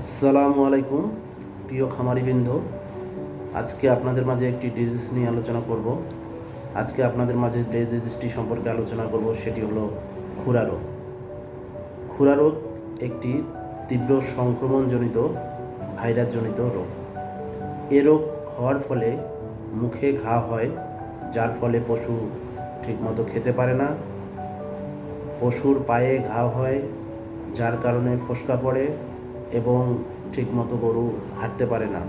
আসসালামু আলাইকুম, প্রিয় খামারিবৃন্দ। আজকে আপনাদের মাঝে একটি ডিজিজ নিয়ে আলোচনা করব। আজকে আপনাদের মাঝে যে ডিজিজটি সম্পর্কে আলোচনা করব সেটি হলো খুরা রোগ। খুরা রোগ একটি তীব্র সংক্রমণজনিত ভাইরাসজনিত রোগ। এ রোগ হওয়ার ফলে মুখে ঘা হয়, যার ফলে পশু ঠিকমতো খেতে পারে না। পশুর পায়ে ঘা হয়, যার কারণে ফোসকা পড়ে এবং ঠিকমতো গরু হাঁটতে পারে না।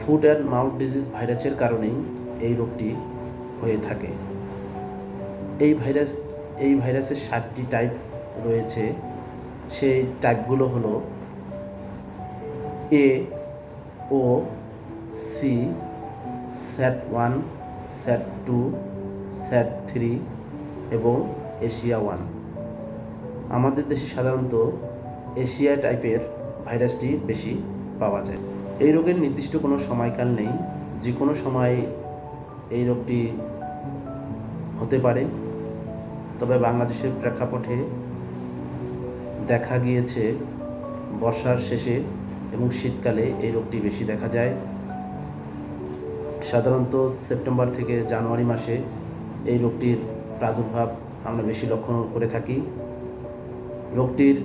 ফুট অ্যান্ড মাউথ ডিজিজ ভাইরাসের কারণেই এই রোগটি হয়ে থাকে। এই ভাইরাস এই ভাইরাসের সাতটি টাইপ রয়েছে। সেই টাইপগুলো হলো A O C sat one sat two sat three এবং এশিয়া ওয়ান আমাদের দেশে সাধারণত এশিয়া টাইপের ভাইরাসটি বেশি পাওয়া যায়। এই রোগের নির্দিষ্ট কোনো সময়কাল নেই যে কোনো সময় এই রোগটি হতে পারে। তবে বাংলাদেশের প্রেক্ষাপটে দেখা গিয়েছে, বর্ষার শেষে এবং শীতকালে এই রোগটি বেশি দেখা যায়। সাধারণত সেপ্টেম্বর থেকে জানুয়ারি মাসে এই রোগটির প্রাদুর্ভাব আমরা বেশি লক্ষ্য করে থাকি। রোগটির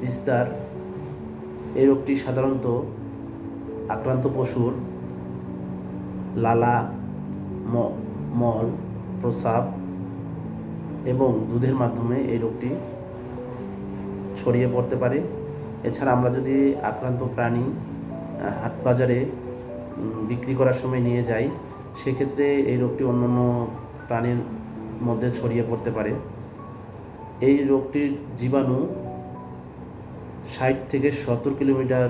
বিস্তার। এই রোগটি সাধারণত আক্রান্ত পশুর লালা মল, প্রসাব এবং দুধের মাধ্যমে এই রোগটি ছড়িয়ে পড়তে পারে। এছাড়া আমরা যদি আক্রান্ত প্রাণী হাট বাজারে বিক্রি করার সময় নিয়ে যাই, সেক্ষেত্রে এই রোগটি অন্যান্য প্রাণীর মধ্যে ছড়িয়ে পড়তে পারে। এই রোগটির জীবাণু ষাট থেকে সত্তর কিলোমিটার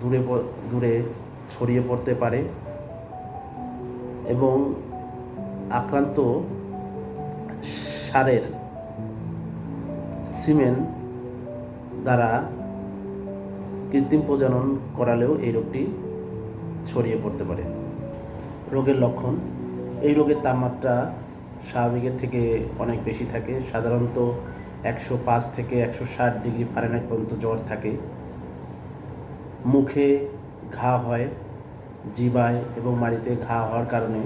দূরে দূরে ছড়িয়ে পড়তে পারে এবং আক্রান্ত সারের সিমেন্ট দ্বারা কৃত্রিম প্রজনন করালেও এই রোগটি ছড়িয়ে পড়তে পারে। রোগের লক্ষণ, এই রোগের তাপমাত্রা স্বাভাবিকের থেকে অনেক বেশি থাকে। সাধারণত একশো পাঁচ থেকে একশো ষাট ডিগ্রি ফারেনহাইট পর্যন্ত জ্বর থাকে। মুখে ঘা হয়, জিবায় এবং মাড়িতে ঘা হওয়ার কারণে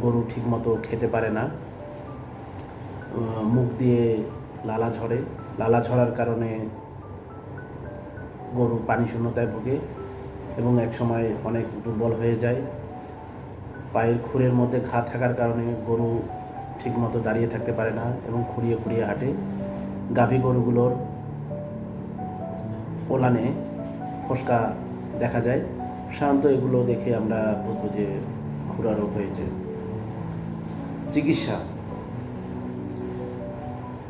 গরু ঠিকমতো খেতে পারে না। মুখ দিয়ে লালা ঝরে। লালা ঝরার কারণে গরু পানি শূন্যতায় ভোগে এবং এক সময় অনেক দুর্বল হয়ে যায়। পায়ের খুরের মধ্যে ঘা থাকার কারণে গরু ঠিকমতো দাঁড়িয়ে থাকতে পারে না এবং খুঁড়িয়ে খুঁড়িয়ে হাঁটে। গাভী গরুগুলোর ওলানে ফসকা দেখা যায়। সাধারণত এগুলো দেখে আমরা বুঝব যে খুরা রোগ হয়েছে। চিকিৎসা।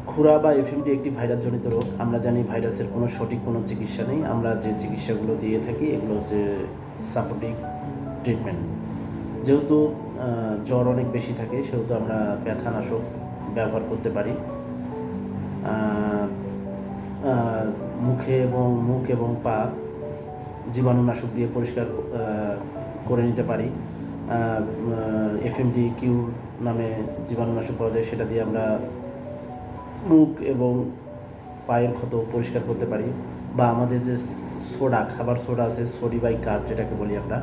খুরা বা এফএমডি একটি ভাইরাসজনিত রোগ। আমরা জানি ভাইরাসের কোনো সঠিক কোনো চিকিৎসা নেই। আমরা যে চিকিৎসাগুলো দিয়ে থাকি, এগুলো হচ্ছে সাপোর্টিভ ট্রিটমেন্ট। যেহেতু জ্বর অনেক বেশি থাকে, সেহেতু আমরা ব্যথানাশক ব্যবহার করতে পারি। মুখে এবং মুখ এবং পা জীবাণুনাশক দিয়ে পরিষ্কার করে নিতে পারি। এফএমডি কিউ নামে জীবাণুনাশক পাওয়া যায়, সেটা দিয়ে আমরা মুখ এবং পায়ের ক্ষত পরিষ্কার করতে পারি। বা আমাদের যে সোডা, খাবার সোডা আছে, সোডি বাই কার্ব যেটাকে বলি আমরা,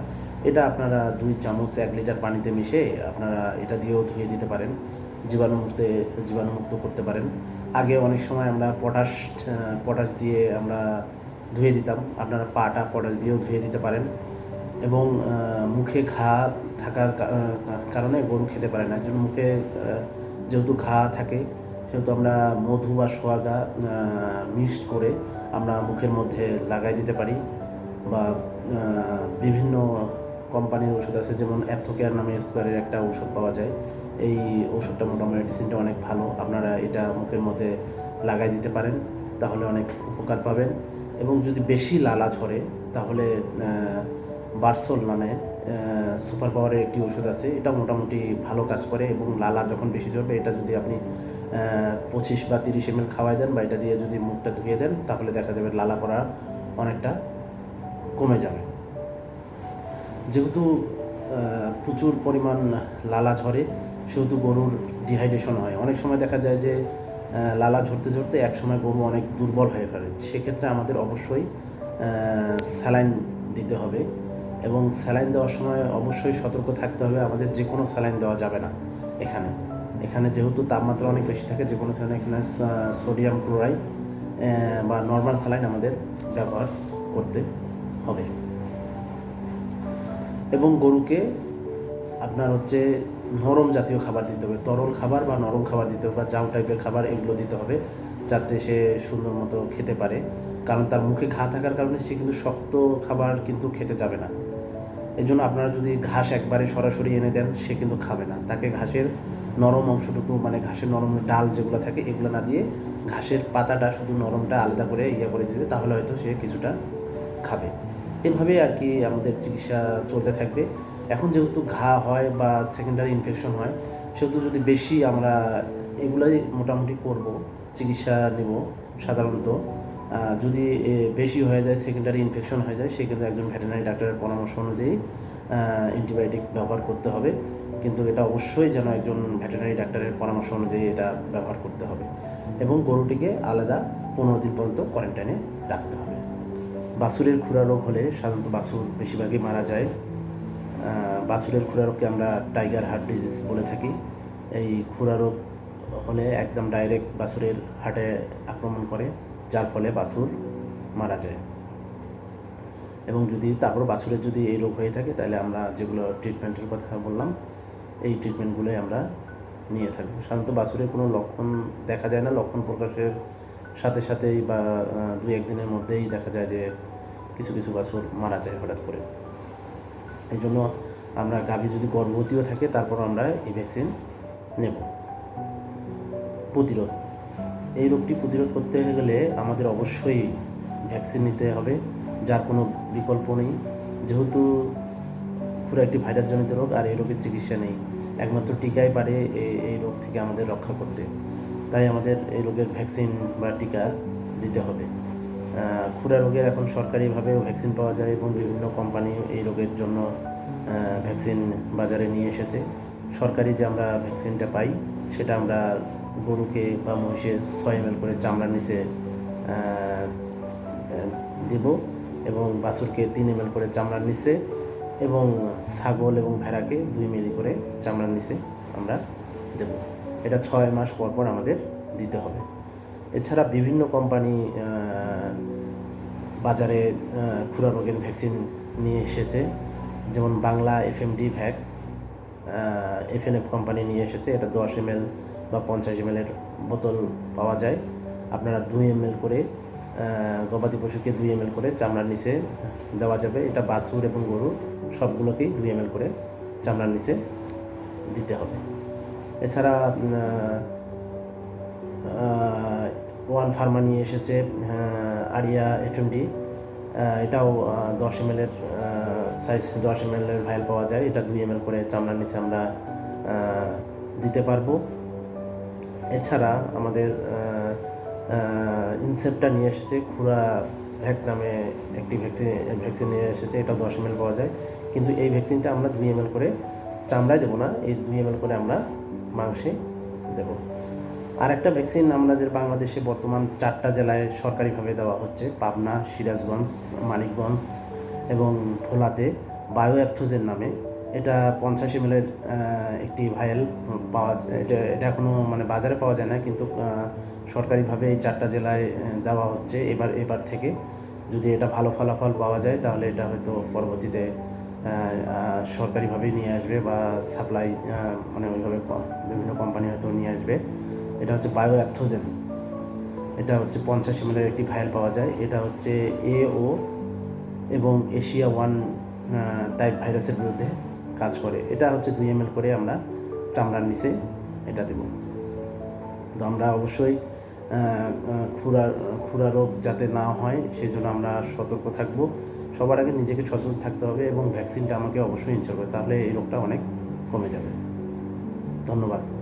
এটা আপনারা দুই চামচ এক লিটার পানিতে মিশে আপনারা এটা দিয়েও ধুয়ে দিতে পারেন। জীবাণুমুক্তে, জীবাণুমুক্ত করতে পারেন। আগে অনেক সময় আমরা পটাশ পটাশ দিয়ে আমরা ধুয়ে দিতাম। আপনারা পাটা পটাশ দিয়েও ধুয়ে দিতে পারেন। এবং মুখে ঘা থাকার কারণে গরু খেতে পারে না। একজন মুখে যেহেতু ঘা থাকে, সেহেতু আমরা মধু বা সোয়াগা মিক্সড করে আমরা মুখের মধ্যে লাগাই দিতে পারি। বা বিভিন্ন কোম্পানির ওষুধ আছে, যেমন অ্যাথোকেয়ার নামে স্কোয়ারের একটা ওষুধ পাওয়া যায়। এই ওষুধটা মোটামুটি মেডিসিনটা অনেক ভালো। আপনারা এটা মুখের মধ্যে লাগাই দিতে পারেন, তাহলে অনেক উপকার পাবেন। এবং যদি বেশি লালা ঝরে তাহলে বার্সল নামে সুপার পাওয়ারের একটি ওষুধ আছে। এটা মোটামুটি ভালো কাজ করে এবং লালা যখন বেশি ঝরবে এটা যদি আপনি পঁচিশ বা তিরিশ এম খাওয়াই দেন বা এটা দিয়ে যদি মুখটা ধুয়ে দেন, তাহলে দেখা যাবে লালা পড়া অনেকটা কমে যাবে। যেহেতু প্রচুর পরিমাণ লালা ঝরে, সেহেতু গরুর ডিহাইড্রেশন হয়। অনেক সময় দেখা যায় যে লালা ঝরতে ঝরতে এক সময় গরু অনেক দুর্বল হয়ে পড়ে। সেক্ষেত্রে আমাদের অবশ্যই স্যালাইন দিতে হবে এবং স্যালাইন দেওয়ার সময় অবশ্যই সতর্ক থাকতে হবে। আমাদের যে কোনো স্যালাইন দেওয়া যাবে না এখানে। এখানে যেহেতু তাপমাত্রা অনেক বেশি থাকে যে কোনো স্যালাইন এখানে সোডিয়াম ক্লোরাইড বা নর্মাল স্যালাইন আমাদের ব্যবহার করতে হবে। এবং গরুকে আপনার হচ্ছে নরম জাতীয় খাবার দিতে হবে। তরল খাবার বা নরম খাবার দিতে হবে বা জাউ টাইপের খাবার এগুলো দিতে হবে যাতে সে সুন্দর মতো খেতে পারে। কারণ তার মুখে ঘা থাকার কারণে সে কিন্তু শক্ত খাবার কিন্তু খেতে যাবে না। এই জন্য আপনারা যদি ঘাস একবারে সরাসরি এনে দেন, সে কিন্তু খাবে না। তাকে ঘাসের নরম অংশটুকু মানে ঘাসের নরম ডাল যেগুলো থাকে, এগুলো না দিয়ে ঘাসের পাতাটা শুধু নরমটা আলাদা করে ইয়ে করে দিবে, তাহলে হয়তো সে কিছুটা খাবে। এভাবে আর কি আমাদের চিকিৎসা চলতে থাকবে। এখন যেহেতু ঘা হয় বা সেকেন্ডারি ইনফেকশন হয়, সেহেতু যদি বেশি আমরা এগুলাই মোটামুটি করব, চিকিৎসা নেব সাধারণত। যদি বেশি হয়ে যায় সেকেন্ডারি ইনফেকশন হয়ে যায়, সেক্ষেত্রে একজন ভেটেরিনারি ডাক্তারের পরামর্শ অনুযায়ী অ্যান্টিবায়োটিক ব্যবহার করতে হবে। কিন্তু এটা অবশ্যই যেন একজন ভেটেরিনারি ডাক্তারের পরামর্শ অনুযায়ী এটা ব্যবহার করতে হবে। এবং গরুটিকে আলাদা পনেরো দিন পর্যন্ত কোয়ারেন্টাইনে রাখতে হবে। বাছুরের খুরা রোগ হলে সাধারণত বাছুর বেশিরভাগই মারা যায়। আহ, বাছুরের খুরা রোগকে আমরা টাইগার হার্ট ডিজিজ বলে থাকি। এই খুরা রোগ হলে একদম ডাইরেক্ট বাছুরের হার্টে আক্রমণ করে যার ফলে বাছুর মারা যায়। এবং যদি তারপর বাছুরের যদি এই রোগ হয়ে থাকে তাহলে আমরা যেগুলো ট্রিটমেন্টের কথা বললাম এই ট্রিটমেন্টগুলোই আমরা নিয়ে থাকব। সাধারণত বাছুরের কোনো লক্ষণ দেখা যায় না লক্ষণ প্রকাশের সাথে সাথেই বা দুই একদিনের মধ্যেই দেখা যায় যে কিছু কিছু বাছুর মারা যায় হঠাৎ করে। এই জন্য আমরা গাভী যদি গর্ভবতীও থাকে, তারপর আমরা এই ভ্যাকসিন নেব। প্রতিরোধ। এই রোগটি প্রতিরোধ করতে গেলে আমাদের অবশ্যই ভ্যাকসিন নিতে হবে, যার কোনো বিকল্প নেই। যেহেতু পুরো একটি ভাইরাসজনিত রোগ, আর এই রোগের চিকিৎসা নেই। একমাত্র টিকাই পারে এই রোগ থেকে আমাদের রক্ষা করতে। তাই আমাদের এই রোগের ভ্যাকসিন বা টিকা দিতে হবে। খুরা রোগের এখন সরকারিভাবেও ভ্যাকসিন পাওয়া যায় এবং বিভিন্ন কোম্পানি এই রোগের জন্য ভ্যাকসিন বাজারে নিয়ে এসেছে। সরকারি যে আমরা ভ্যাকসিনটা পাই, সেটা আমরা গরুকে বা মহিষের ছয় এম করে চামড়ার নিচে দেব এবং বাছুরকে তিন এম করে চামড়ার নিচে এবং ছাগল এবং ভেড়াকে দুই মিলি করে চামড়ার নিচে আমরা দেব। এটা ছয় মাস পর পর আমাদের দিতে হবে। এছাড়া বিভিন্ন কোম্পানি বাজারে খুরা রোগের ভ্যাকসিন নিয়ে এসেছে। যেমন Bangla FMD vac FNF company নিয়ে এসেছে। এটা দশ এম বা পঞ্চাশ এম এর বোতল পাওয়া যায়। আপনারা দুই এম করে গবাদি পশুকে দুই এম করে চামড়ার নিচে দেওয়া যাবে। এটা বাছুর এবং গরু, সবগুলোকেই দুই এম করে চামড়ার নিচে দিতে হবে। এছাড়া ওয়ান ফার্মা নিয়ে এসেছে আরিয়া এফএমডি। এটাও দশ এম এর সাইজ দশ এম এর ভাইল পাওয়া যায়। এটা দুই এম করে চামড়ার নিচে আমরা দিতে পারব। এছাড়া আমাদের ইনসেপ্টটা নিয়ে এসেছে, খুরা ভ্যাক নামে একটি ভ্যাকসিন ভ্যাকসিন নিয়ে এসেছে এটা দশ এম পাওয়া যায়। কিন্তু এই ভ্যাকসিনটা আমরা দুই এম করে চামড়ায় দেবো না, এই দুই এম করে আমরা মাংসে দেবো। আর একটা ভ্যাকসিন আমাদের বাংলাদেশে বর্তমান চারটা জেলায় সরকারিভাবে দেওয়া হচ্ছে। পাবনা, সিরাজগঞ্জ, মানিকগঞ্জ এবং ভোলাতে বায়ো অ্যাপথোজের নামে। এটা পঞ্চাশ এম একটি ভাইয়েল পাওয়া এটা এটা এখনও মানে বাজারে পাওয়া যায় না, কিন্তু সরকারিভাবে এই চারটা জেলায় দেওয়া হচ্ছে। এবার এবার থেকে যদি এটা ভালো ফলাফল পাওয়া যায়, তাহলে এটা হয়তো পরবর্তীতে সরকারিভাবেই নিয়ে আসবে বা সাপ্লাই মানে ওইভাবে বিভিন্ন কোম্পানি হয়তো নিয়ে আসবে। এটা হচ্ছে বায়ো অ্যাপথোজেন এটা হচ্ছে পঞ্চাশ এম একটি ভাইল পাওয়া যায়। এটা হচ্ছে এ ও এবং এশিয়া ওয়ান টাইপ ভাইরাসের বিরুদ্ধে কাজ করে। এটা হচ্ছে দুই এমএল করে আমরা চামড়ার নিচে এটা দেব। তো আমরা অবশ্যই খুরা খুরা রোগ যাতে না হয় সেই জন্য আমরা সতর্ক থাকব। সবার আগে নিজেকে সচেতন থাকতে হবে এবং ভ্যাকসিনটা আমাকে অবশ্যই ইনশোর করবে তাহলে এই রোগটা অনেক কমে যাবে। ধন্যবাদ।